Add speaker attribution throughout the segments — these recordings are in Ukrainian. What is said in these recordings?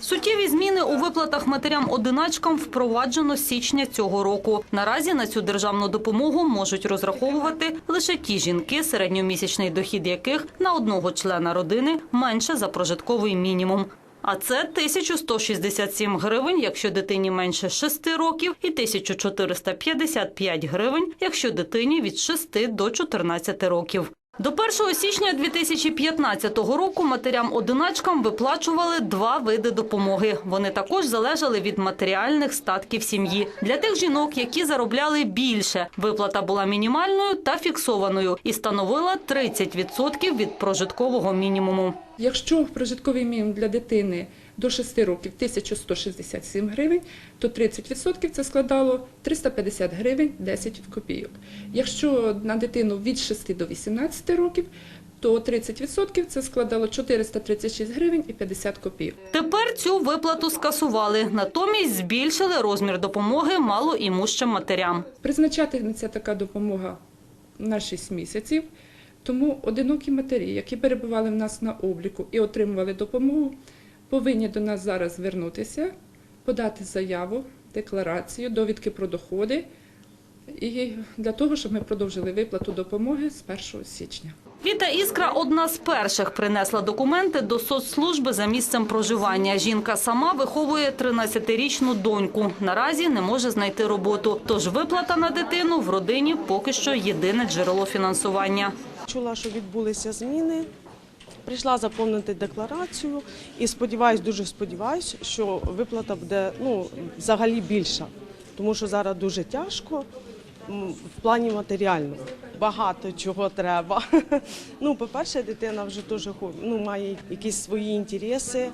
Speaker 1: Суттєві зміни у виплатах матерям-одиначкам впроваджено з січня цього року. Наразі на цю державну допомогу можуть розраховувати лише ті жінки, середньомісячний дохід яких на одного члена родини менше за прожитковий мінімум. А це 1167 гривень, якщо дитині менше 6 років, і 1455 гривень, якщо дитині від 6 до 14 років. До 1 січня 2015 року матерям-одиначкам виплачували два види допомоги. Вони також залежали від матеріальних статків сім'ї. Для тих жінок, які заробляли більше, виплата була мінімальною та фіксованою і становила 30% від прожиткового мінімуму.
Speaker 2: Якщо прожитковий мінімум для дитини до 6 років 1167 гривень, то 30% це складало 350 гривень 10 копійок. Якщо на дитину від 6 до 18 років, то 30% це складало 436 гривень і 50 копійок.
Speaker 1: Тепер цю виплату скасували, натомість збільшили розмір допомоги малоімущим матерям.
Speaker 2: Призначатиметься така допомога на 6 місяців, тому одинокі матері, які перебували в нас на обліку і отримували допомогу, повинні до нас зараз звернутися, подати заяву, декларацію, довідки про доходи і для того, щоб ми продовжили виплату допомоги з 1 січня.
Speaker 1: Віта Іскра одна з перших принесла документи до соцслужби за місцем проживання. Жінка сама виховує 13-річну доньку. Наразі не може знайти роботу. Тож виплата на дитину в родині поки що єдине джерело фінансування.
Speaker 3: Чула, що відбулися зміни. Прийшла заповнити декларацію і сподіваюсь, дуже сподіваюсь, що виплата буде ну, взагалі більша, тому що зараз дуже тяжко в плані матеріального. Багато чого треба. Ну, по-перше, дитина вже дуже ну, має якісь свої інтереси,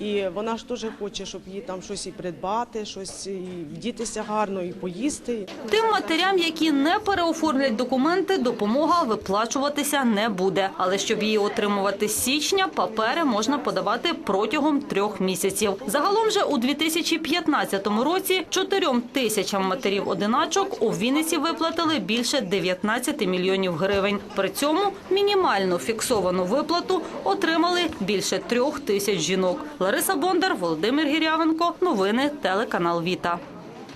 Speaker 3: і вона ж теж хоче, щоб їй там щось і придбати, щось і вдітися гарно, і поїсти.
Speaker 1: Тим матерям, які не переоформлять документи, допомога виплачуватися не буде. Але щоб її отримувати з січня, папери можна подавати протягом трьох місяців. Загалом же у 2015 році чотирьом тисячам матерів-одиначок у Вінниці виплатили більше 19 мільйонів гривень. При цьому мінімальну фіксовану виплату отримали більше трьох тисяч жінок. Лариса Бондар, Володимир Гірявенко. Новини телеканал Віта.